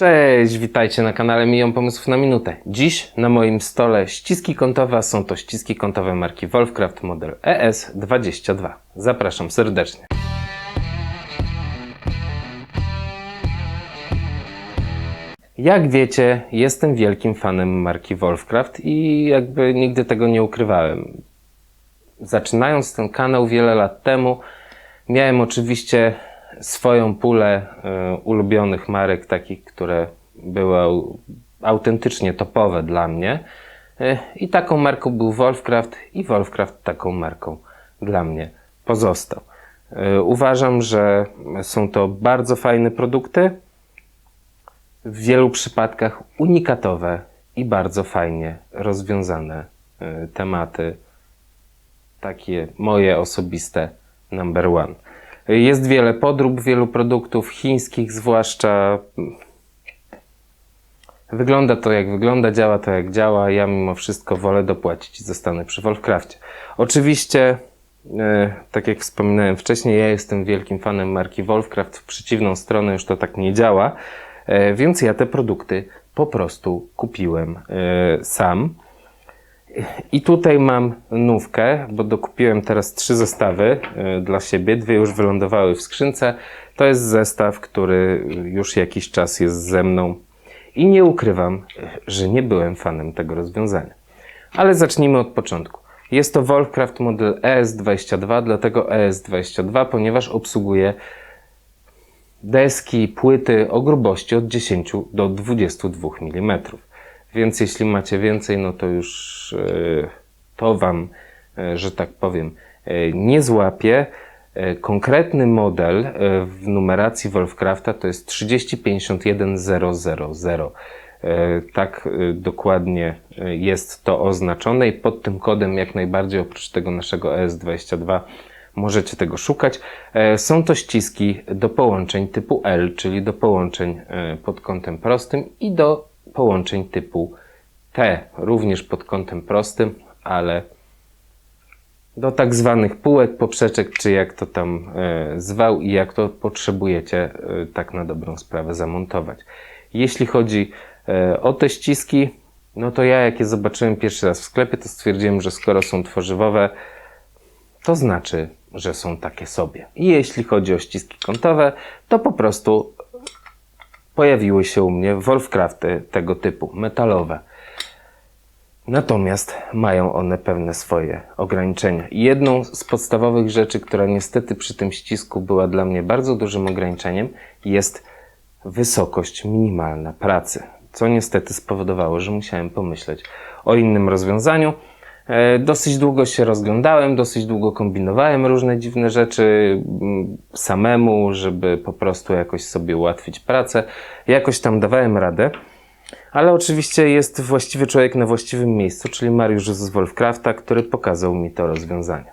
Cześć, witajcie na kanale Milion Pomysłów na Minutę. Dziś na moim stole ściski kątowe, są to ściski kątowe marki Wolfcraft model E ES22. Zapraszam serdecznie. Jak wiecie, jestem wielkim fanem marki Wolfcraft i jakby nigdy tego nie ukrywałem. Zaczynając ten kanał wiele lat temu, miałem oczywiście swoją pulę e, ulubionych marek, takich, które były au- autentycznie topowe dla mnie. E, I taką marką był Wolfcraft i Wolfcraft taką marką dla mnie pozostał. E, Uważam, że są to bardzo fajne produkty, w wielu przypadkach unikatowe i bardzo fajnie rozwiązane tematy takie moje osobiste number one. Jest wiele podrób, wielu produktów chińskich, zwłaszcza. Wygląda to jak wygląda, działa to jak działa. Ja mimo wszystko wolę dopłacić i zostanę przy Wolfcrafcie. Oczywiście, e, tak jak wspominałem wcześniej, ja jestem wielkim fanem marki Wolfcraft. W przeciwną stronę już to tak nie działa, e, więc ja te produkty po prostu kupiłem e, sam. I tutaj mam nówkę, bo dokupiłem teraz trzy zestawy y, dla siebie. Dwie już wylądowały w skrzynce. To jest zestaw, który już jakiś czas jest ze mną i nie ukrywam, że nie byłem fanem tego rozwiązania. Ale zacznijmy od początku. Jest to Wolfcraft model ES22, dlatego ES22, ponieważ obsługuje deski, płyty o grubości od 10 do 22 mm. Więc jeśli macie więcej, no to już e, to Wam, e, że tak powiem, e, nie złapie. Konkretny model w numeracji Wolfcrafta to jest 3051000. E, Tak dokładnie jest to oznaczone i pod tym kodem jak najbardziej oprócz tego naszego ES22 możecie tego szukać. Są to ściski do połączeń typu L, czyli do połączeń pod kątem prostym i do połączeń typu T, również pod kątem prostym, ale do tak zwanych półek, poprzeczek, czy jak to tam e, zwał i jak to potrzebujecie e, tak na dobrą sprawę zamontować. Jeśli chodzi e, o te ściski, no to ja jak je zobaczyłem pierwszy raz w sklepie, to stwierdziłem, że skoro są tworzywowe, to znaczy, że są takie sobie. I jeśli chodzi o ściski kątowe, to po prostu pojawiły się u mnie Wolfcrafty tego typu, metalowe. Natomiast mają one pewne swoje ograniczenia. Jedną z podstawowych rzeczy, która niestety przy tym ścisku była dla mnie bardzo dużym ograniczeniem, jest wysokość minimalna pracy. Co niestety spowodowało, że musiałem pomyśleć o innym rozwiązaniu. E, Dosyć długo się rozglądałem, dosyć długo kombinowałem różne dziwne rzeczy mm, samemu, żeby po prostu jakoś sobie ułatwić pracę. Jakoś tam dawałem radę. Ale oczywiście jest właściwy człowiek na właściwym miejscu, czyli Mariusz z Wolfcrafta, który pokazał mi to rozwiązanie.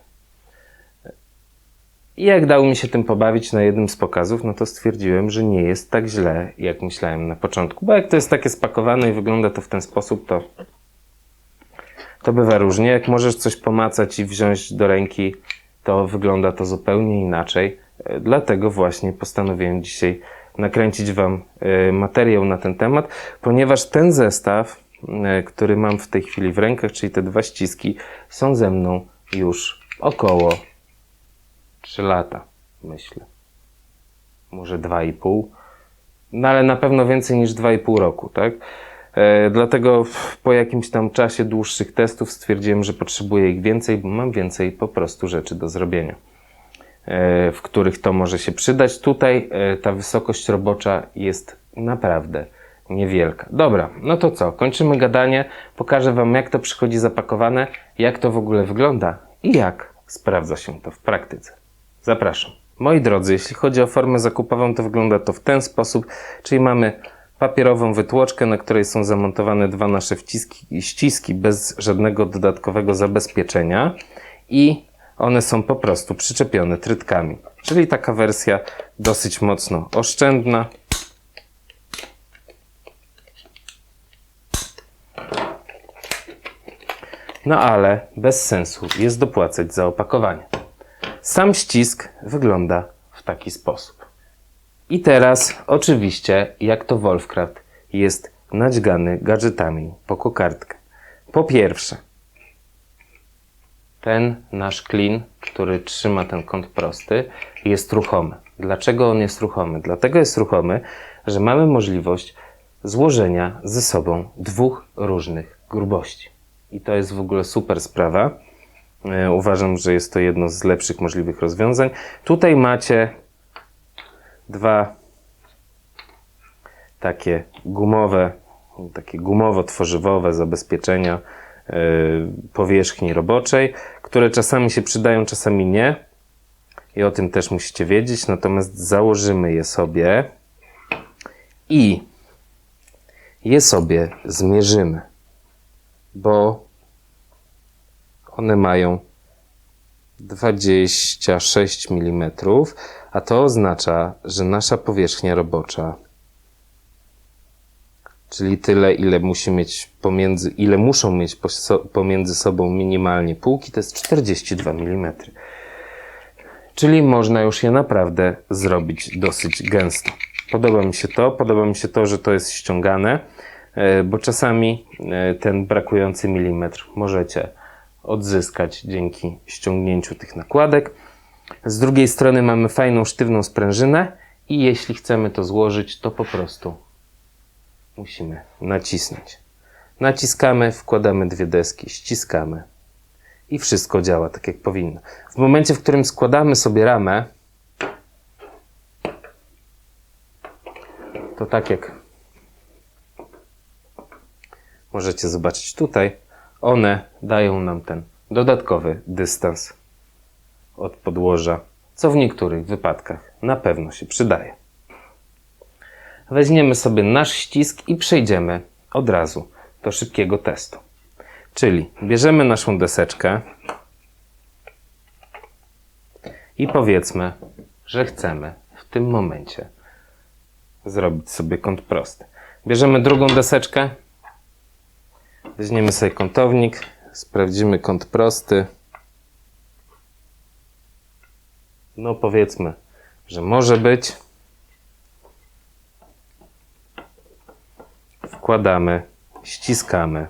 I jak dało mi się tym pobawić na jednym z pokazów, no to stwierdziłem, że nie jest tak źle, jak myślałem na początku. Bo jak to jest takie spakowane i wygląda to w ten sposób, to, to bywa różnie. Jak możesz coś pomacać i wziąć do ręki, to wygląda to zupełnie inaczej. E, Dlatego właśnie postanowiłem dzisiaj nakręcić Wam e, materiał na ten temat, ponieważ ten zestaw, e, który mam w tej chwili w rękach, czyli te dwa ściski, są ze mną już około 3 lata, myślę. Może 2,5. No ale na pewno więcej niż 2,5 roku, tak? E, dlatego po jakimś tam czasie dłuższych testów stwierdziłem, że potrzebuję ich więcej, bo mam więcej po prostu rzeczy do zrobienia, e, w których to może się przydać. Tutaj e, ta wysokość robocza jest naprawdę niewielka. Dobra, no to co? Kończymy gadanie. Pokażę Wam, jak to przychodzi zapakowane, jak to w ogóle wygląda i jak sprawdza się to w praktyce. Zapraszam. Moi drodzy, jeśli chodzi o formę zakupową, to wygląda to w ten sposób, czyli mamy papierową wytłoczkę, na której są zamontowane dwa nasze wciski, ściski bez żadnego dodatkowego zabezpieczenia i one są po prostu przyczepione trytkami. Czyli taka wersja dosyć mocno oszczędna. No ale bez sensu jest dopłacać za opakowanie. Sam ścisk wygląda w taki sposób. I teraz, oczywiście, jak to Wolfcraft, jest nadźgany gadżetami po kokardkę. Po pierwsze, ten nasz klin, który trzyma ten kąt prosty, jest ruchomy. Dlaczego on jest ruchomy? Dlatego jest ruchomy, że mamy możliwość złożenia ze sobą dwóch różnych grubości. I to jest w ogóle super sprawa. E, Uważam, że jest to jedno z lepszych możliwych rozwiązań. Tutaj macie dwa takie gumowe, takie gumowo-tworzywowe zabezpieczenia e, powierzchni roboczej, które czasami się przydają, czasami nie. I o tym też musicie wiedzieć. Natomiast założymy je sobie i je sobie zmierzymy, bo one mają 26 mm, a to oznacza, że nasza powierzchnia robocza, czyli tyle, ile musi mieć pomiędzy, ile muszą mieć pomiędzy sobą minimalnie półki, to jest 42 mm. Czyli można już je naprawdę zrobić dosyć gęsto. Podoba mi się to, podoba mi się to, że to jest ściągane, e, bo czasami e, ten brakujący milimetr możecie odzyskać dzięki ściągnięciu tych nakładek. Z drugiej strony mamy fajną, sztywną sprężynę i jeśli chcemy to złożyć, to po prostu musimy nacisnąć. Naciskamy, wkładamy dwie deski, ściskamy i wszystko działa tak jak powinno. W momencie, w którym składamy sobie ramę, to tak jak możecie zobaczyć tutaj, one dają nam ten dodatkowy dystans od podłoża, co w niektórych wypadkach na pewno się przydaje. Weźmiemy sobie nasz ścisk i przejdziemy od razu do szybkiego testu. Czyli bierzemy naszą deseczkę i powiedzmy, że chcemy w tym momencie zrobić sobie kąt prosty. Bierzemy drugą deseczkę, weźmiemy sobie kątownik, sprawdzimy kąt prosty. No powiedzmy, że może być. Wkładamy, ściskamy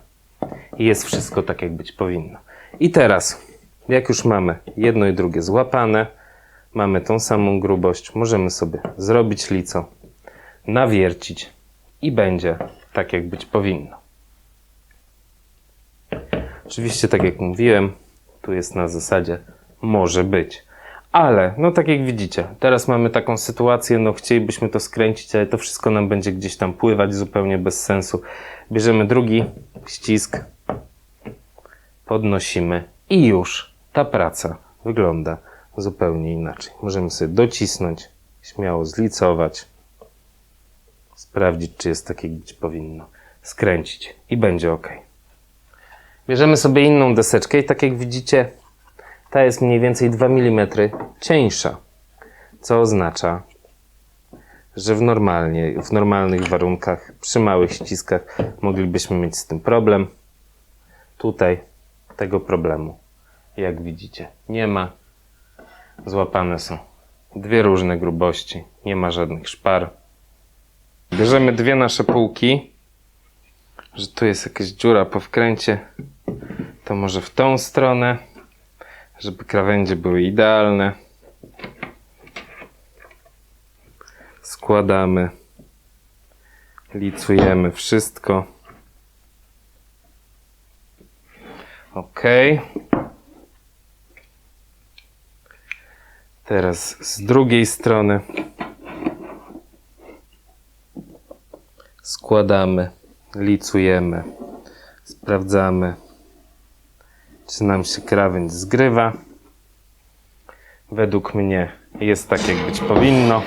i jest wszystko tak, jak być powinno. I teraz, jak już mamy jedno i drugie złapane, mamy tą samą grubość, możemy sobie zrobić lico, nawiercić i będzie tak, jak być powinno. Oczywiście, tak jak mówiłem, tu jest na zasadzie może być. Ale, no tak jak widzicie, teraz mamy taką sytuację, no chcielibyśmy to skręcić, ale to wszystko nam będzie gdzieś tam pływać zupełnie bez sensu. Bierzemy drugi ścisk, podnosimy i już ta praca wygląda zupełnie inaczej. Możemy sobie docisnąć, śmiało zlicować, sprawdzić, czy jest tak, jak być powinno, skręcić i będzie ok. Bierzemy sobie inną deseczkę i tak jak widzicie, ta jest mniej więcej 2 mm cieńsza, co oznacza, że w, normalnie, w normalnych warunkach, przy małych ściskach moglibyśmy mieć z tym problem. Tutaj tego problemu, jak widzicie, nie ma. Złapane są dwie różne grubości, nie ma żadnych szpar. Bierzemy dwie nasze półki, że tu jest jakaś dziura po wkręcie, to może w tą stronę, żeby krawędzie były idealne. Składamy, licujemy wszystko. Ok. Teraz z drugiej strony składamy, licujemy, sprawdzamy, czy nam się krawędź zgrywa. Według mnie jest tak, jak być powinno.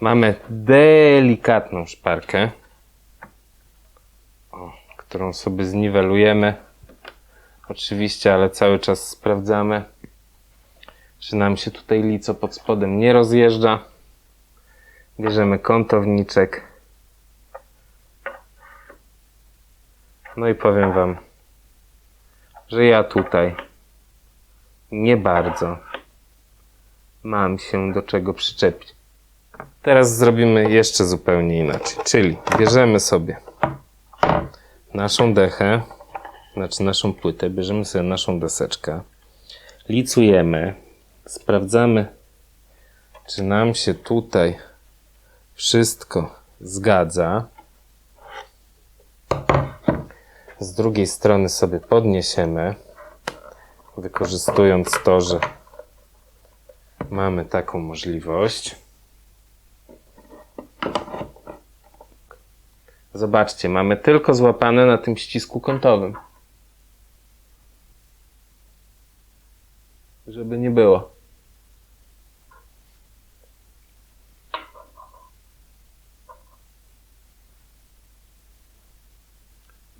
Mamy delikatną szparkę, którą sobie zniwelujemy. Oczywiście, ale cały czas sprawdzamy, czy nam się tutaj lico pod spodem nie rozjeżdża. Bierzemy kątowniczek. No i powiem Wam, że ja tutaj nie bardzo mam się do czego przyczepić. Teraz zrobimy jeszcze zupełnie inaczej. Czyli bierzemy sobie naszą dechę, znaczy naszą płytę, bierzemy sobie naszą deseczkę, licujemy, sprawdzamy, czy nam się tutaj wszystko zgadza. Z drugiej strony sobie podniesiemy, wykorzystując to, że mamy taką możliwość. Zobaczcie, mamy tylko złapane na tym ścisku kątowym. Żeby nie było.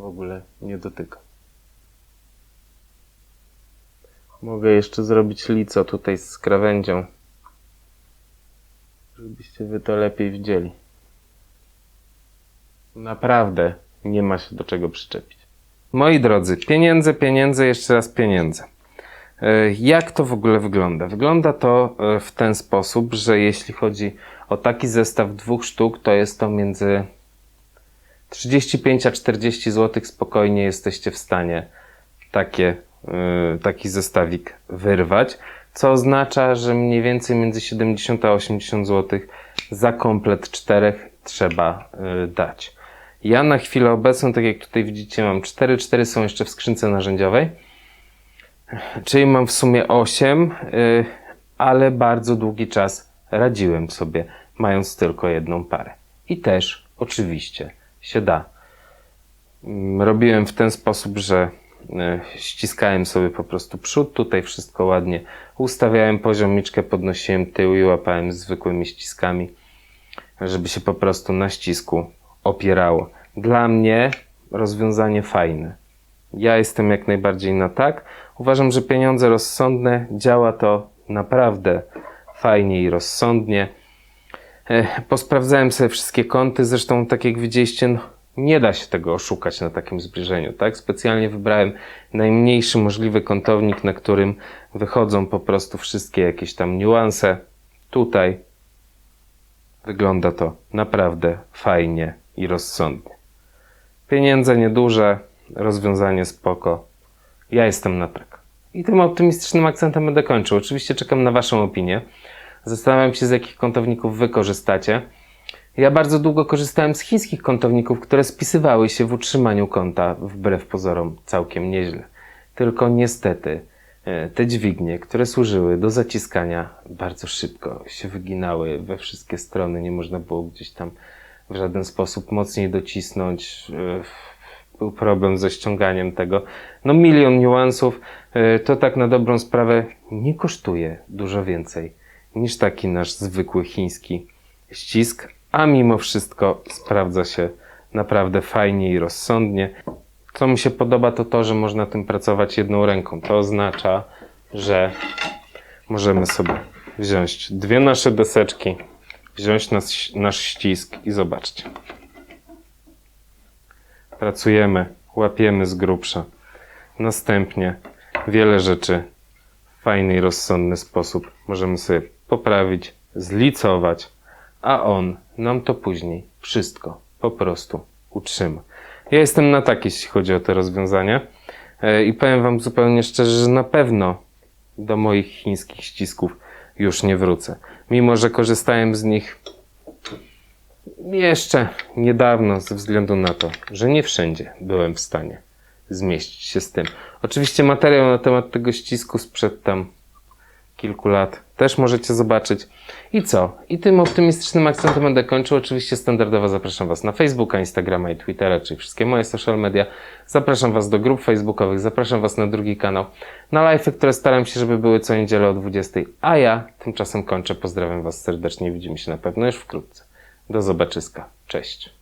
W ogóle nie dotyka. Mogę jeszcze zrobić lico tutaj z krawędzią, żebyście wy to lepiej widzieli. Naprawdę nie ma się do czego przyczepić. Moi drodzy, pieniądze, pieniądze, jeszcze raz pieniądze. Jak to w ogóle wygląda? Wygląda to e, w ten sposób, że jeśli chodzi o taki zestaw dwóch sztuk, to jest to między 35 a 40 zł spokojnie jesteście w stanie takie, y, taki zestawik wyrwać, co oznacza, że mniej więcej między 70 a 80 zł za komplet czterech trzeba y, dać. Ja na chwilę obecną, tak jak tutaj widzicie, mam 4, 4 są jeszcze w skrzynce narzędziowej, czyli mam w sumie 8, y, ale bardzo długi czas radziłem sobie, mając tylko jedną parę. I też oczywiście się da. Mm, Robiłem w ten sposób, że e, ściskałem sobie po prostu przód, tutaj wszystko ładnie ustawiałem poziomiczkę, podnosiłem tył i łapałem zwykłymi ściskami, żeby się po prostu na ścisku opierało. Dla mnie rozwiązanie fajne. Ja jestem jak najbardziej na tak. Uważam, że pieniądze rozsądne działa to naprawdę fajnie i rozsądnie. E, Posprawdzałem sobie wszystkie kąty, zresztą tak jak widzieliście, no, nie da się tego oszukać na takim zbliżeniu, tak? Specjalnie wybrałem najmniejszy możliwy kątownik, na którym wychodzą po prostu wszystkie jakieś tam niuanse. Tutaj wygląda to naprawdę fajnie i rozsądnie. Pieniądze nieduże, rozwiązanie spoko. Ja jestem na tak. I tym optymistycznym akcentem będę kończył. Oczywiście czekam na Waszą opinię. Zastanawiam się, z jakich kątowników Wy korzystacie. Ja bardzo długo korzystałem z chińskich kątowników, które spisywały się w utrzymaniu kąta, wbrew pozorom, całkiem nieźle. Tylko niestety e, te dźwignie, które służyły do zaciskania, bardzo szybko się wyginały we wszystkie strony. Nie można było gdzieś tam w żaden sposób mocniej docisnąć. E, Był problem ze ściąganiem tego. No milion niuansów. E, To tak na dobrą sprawę nie kosztuje dużo więcej niż taki nasz zwykły chiński ścisk, a mimo wszystko sprawdza się naprawdę fajnie i rozsądnie. Co mi się podoba, to to, że można tym pracować jedną ręką. To oznacza, że możemy sobie wziąć dwie nasze deseczki, wziąć nas, nasz ścisk i zobaczcie. Pracujemy, łapiemy z grubsza. Następnie wiele rzeczy w fajny i rozsądny sposób możemy sobie poprawić, zlicować, a on nam to później wszystko po prostu utrzyma. Ja jestem na tak, jeśli chodzi o te rozwiązania E, i powiem Wam zupełnie szczerze, że na pewno do moich chińskich ścisków już nie wrócę. Mimo, że korzystałem z nich jeszcze niedawno ze względu na to, że nie wszędzie byłem w stanie zmieścić się z tym. Oczywiście materiał na temat tego ścisku sprzed tam kilku lat też możecie zobaczyć. I co? I tym optymistycznym akcentem będę kończył. Oczywiście standardowo zapraszam Was na Facebooka, Instagrama i Twittera, czyli wszystkie moje social media. Zapraszam Was do grup facebookowych, zapraszam Was na drugi kanał, na live, które staram się, żeby były co niedzielę o 20. A ja tymczasem kończę. Pozdrawiam Was serdecznie. Widzimy się na pewno już wkrótce. Do zobaczyska. Cześć.